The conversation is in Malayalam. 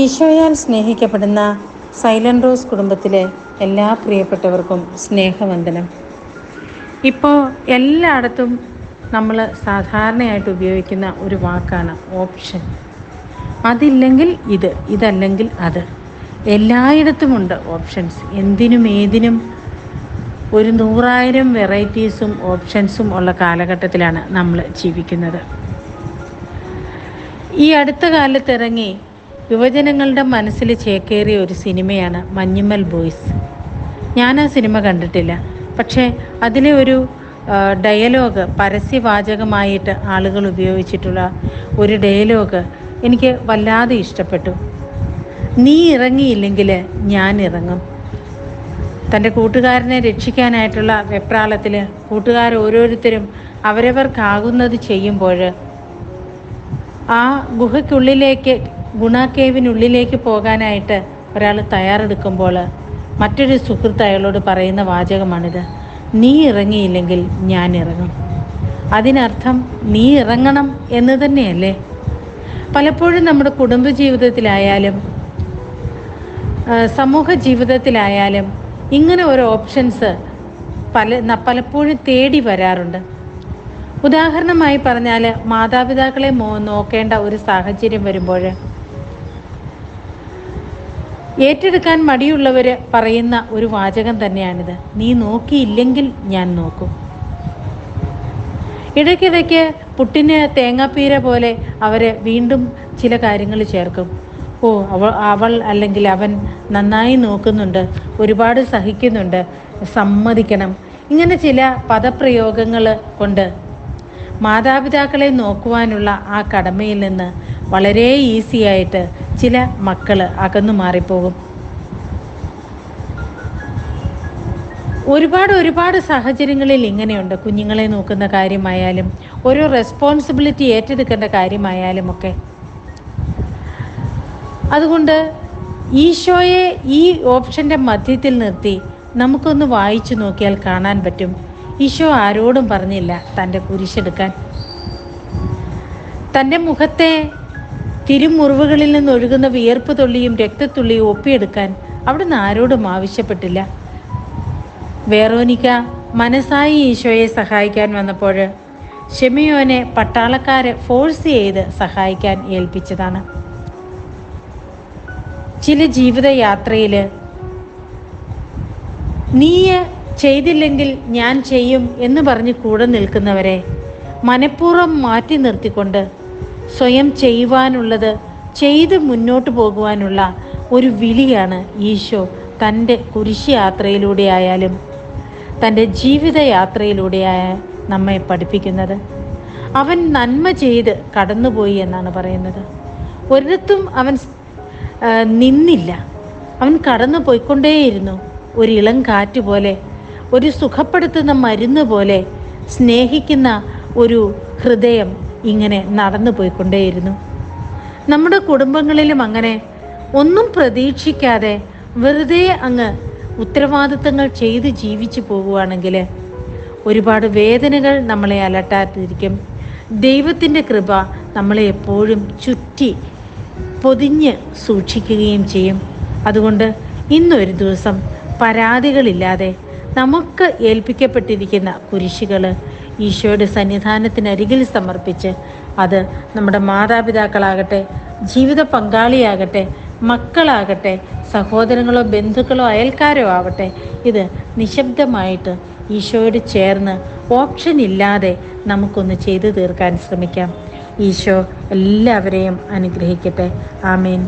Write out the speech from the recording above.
ഈശോയാൽ സ്നേഹിക്കപ്പെടുന്ന സൈലന്റ് റോസ് കുടുംബത്തിലെ എല്ലാ പ്രിയപ്പെട്ടവർക്കും സ്നേഹവന്ദനം. ഇപ്പോൾ എല്ലായിടത്തും നമ്മൾ സാധാരണയായിട്ട് ഉപയോഗിക്കുന്ന ഒരു വാക്കാണ് ഓപ്ഷൻ. അതില്ലെങ്കിൽ ഇത് ഇതല്ലെങ്കിൽ അത്. എല്ലായിടത്തുമുണ്ട് ഓപ്ഷൻസ്. എന്തിനും ഏതിനും ഒരു നൂറായിരം വെറൈറ്റീസും ഓപ്ഷൻസും ഉള്ള കാലഘട്ടത്തിലാണ് നമ്മൾ ജീവിക്കുന്നത്. ഈ അടുത്ത കാലത്ത് ഇറങ്ങി യുവജനങ്ങളുടെ മനസ്സിൽ ചേക്കേറിയ ഒരു സിനിമയാണ് മഞ്ഞുമ്മൽ ബോയ്സ്. ഞാൻ ആ സിനിമ കണ്ടിട്ടില്ല. പക്ഷേ അതിലെ ഒരു ഡയലോഗ് പരസ്യവാചകമായിട്ട് ആളുകൾ ഉപയോഗിച്ചിട്ടുള്ള ഒരു ഡയലോഗ് എനിക്ക് വല്ലാതെ ഇഷ്ടപ്പെട്ടു. നീ ഇറങ്ങിയില്ലെങ്കിൽ ഞാൻ ഇറങ്ങും. തന്റെ കൂട്ടുകാരനെ രക്ഷിക്കാനായിട്ടുള്ള വെപ്രാളത്തിൽ കൂട്ടുകാർ ഓരോരുത്തരും അവരവർക്കാകുന്നത് ചെയ്യുമ്പോൾ ആ ഗുഹയ്ക്കുള്ളിലേക്ക് ഗുണ കേവിനുള്ളിലേക്ക് പോകാനായിട്ട് ഒരാൾ തയ്യാറെടുക്കുമ്പോൾ മറ്റൊരു സുഹൃത്ത് അയാളോട് പറയുന്ന വാചകമാണിത്. നീ ഇറങ്ങിയില്ലെങ്കിൽ ഞാൻ ഇറങ്ങും. അതിനർത്ഥം നീ ഇറങ്ങണം എന്ന് തന്നെയല്ലേ? പലപ്പോഴും നമ്മുടെ കുടുംബ ജീവിതത്തിലായാലും സമൂഹ ജീവിതത്തിലായാലും ഇങ്ങനെ ഒരു ഓപ്ഷൻസ് പല പലപ്പോഴും തേടി വരാറുണ്ട്. ഉദാഹരണമായി പറഞ്ഞാൽ മാതാപിതാക്കളെ നോക്കേണ്ട ഒരു സാഹചര്യം വരുമ്പോൾ ഏറ്റെടുക്കാൻ മടിയുള്ളവർ പറയുന്ന ഒരു വാചകം തന്നെയാണിത്. നീ നോക്കിയില്ലെങ്കിൽ ഞാൻ നോക്കും. ഇടയ്ക്കിടയ്ക്ക് പുട്ടിന് തേങ്ങാപ്പീര പോലെ അവരെ വീണ്ടും ചില കാര്യങ്ങൾ ചേർക്കും. ഓ അവൾ അവൾ അല്ലെങ്കിൽ അവൻ നന്നായി നോക്കുന്നുണ്ട് ഒരുപാട് സഹിക്കുന്നുണ്ട് സമ്മതിക്കണം. ഇങ്ങനെ ചില പദപ്രയോഗങ്ങൾ കൊണ്ട് മാതാപിതാക്കളെ നോക്കുവാനുള്ള ആ കടമയിൽ നിന്ന് വളരെ ഈസി ആയിട്ട് ചില മക്കൾ അകന്നു മാറിപ്പോകും. ഒരുപാട് ഒരുപാട് സാഹചര്യങ്ങളിൽ ഇങ്ങനെയുണ്ട്. കുഞ്ഞുങ്ങളെ നോക്കുന്ന കാര്യമായാലും ഒരു റെസ്പോൺസിബിലിറ്റി ഏറ്റെടുക്കേണ്ട കാര്യമായാലും ഒക്കെ അതുകൊണ്ട് ഈശോയെ ഈ ഓപ്ഷന്റെ മധ്യത്തിൽ നിർത്തി നമുക്കൊന്ന് വായിച്ചു നോക്കിയാൽ കാണാൻ പറ്റും. ഈശോ ആരോടും പറഞ്ഞില്ല തന്റെ കുരിശെടുക്കാൻ. തന്റെ മുഖത്തെ തിരുമുറിവുകളിൽ നിന്ന് ഒഴുകുന്ന വിയർപ്പ് തുള്ളിയും രക്തത്തുള്ളിയും ഒപ്പിയെടുക്കാൻ അവിടുന്ന് ആരോടും ആവശ്യപ്പെട്ടില്ല. വേറോനിക്ക മനസ്സായി ഈശോയെ സഹായിക്കാൻ വന്നപ്പോൾ ഷെമിയോനെ പട്ടാളക്കാരെ ഫോഴ്സ് ചെയ്ത് സഹായിക്കാൻ ഏൽപ്പിച്ചതാണ്. ചില ജീവിതയാത്രയിൽ നീ ചെയ്തില്ലെങ്കിൽ ഞാൻ ചെയ്യും എന്ന് പറഞ്ഞ് കൂടെ നിൽക്കുന്നവരെ മനഃപൂർവം മാറ്റി നിർത്തിക്കൊണ്ട് സ്വയം ചെയ്യുവാനുള്ളത് ചെയ്ത് മുന്നോട്ട് പോകുവാനുള്ള ഒരു വിളിയാണ് ഈശോ തന്റെ കുരിശ് ആയാലും തന്റെ ജീവിതയാത്രയിലൂടെയായ നമ്മെ പഠിപ്പിക്കുന്നത്. അവൻ നന്മ ചെയ്ത് കടന്നുപോയി എന്നാണ് പറയുന്നത്. ഒരിടത്തും അവൻ നിന്നില്ല. അവൻ കടന്നു പോയിക്കൊണ്ടേയിരുന്നു. ഒരു ഇളം കാറ്റ് പോലെ ഒരു സുഖപ്പെടുത്തുന്ന മരുന്ന് പോലെ സ്നേഹിക്കുന്ന ഒരു ഹൃദയം ഇങ്ങനെ നടന്നു പോയിക്കൊണ്ടേയിരുന്നു. നമ്മുടെ കുടുംബങ്ങളിലും അങ്ങനെ ഒന്നും പ്രതീക്ഷിക്കാതെ വെറുതെ അങ്ങ് ഉത്തരവാദിത്തങ്ങൾ ചെയ്ത് ജീവിച്ചു പോവുകയാണെങ്കിൽ ഒരുപാട് വേദനകൾ നമ്മളെ അലട്ടാതിരിക്കും. ദൈവത്തിന്റെ കൃപ നമ്മളെ എപ്പോഴും ചുറ്റി പൊതിഞ്ഞ് സൂക്ഷിക്കുകയും ചെയ്യും. അതുകൊണ്ട് ഇന്നൊരു ദിവസം പരാതികളില്ലാതെ നമുക്ക് ഏൽപ്പിക്കപ്പെട്ടിരിക്കുന്ന കുരിശുകൾ ഈശോയുടെ സന്നിധാനത്തിനരികിൽ സമർപ്പിച്ച് അത് നമ്മുടെ മാതാപിതാക്കളാകട്ടെ ജീവിത പങ്കാളിയാകട്ടെ മക്കളാകട്ടെ സഹോദരങ്ങളോ ബന്ധുക്കളോ അയൽക്കാരോ ആവട്ടെ ഇത് നിശബ്ദമായിട്ട് ഈശോയോട് ചേർന്ന് ഓപ്ഷൻ ഇല്ലാതെ നമുക്കൊന്ന് ചെയ്തു തീർക്കാൻ ശ്രമിക്കാം. ഈശോ എല്ലാവരെയും അനുഗ്രഹിക്കട്ടെ. ആമേൻ.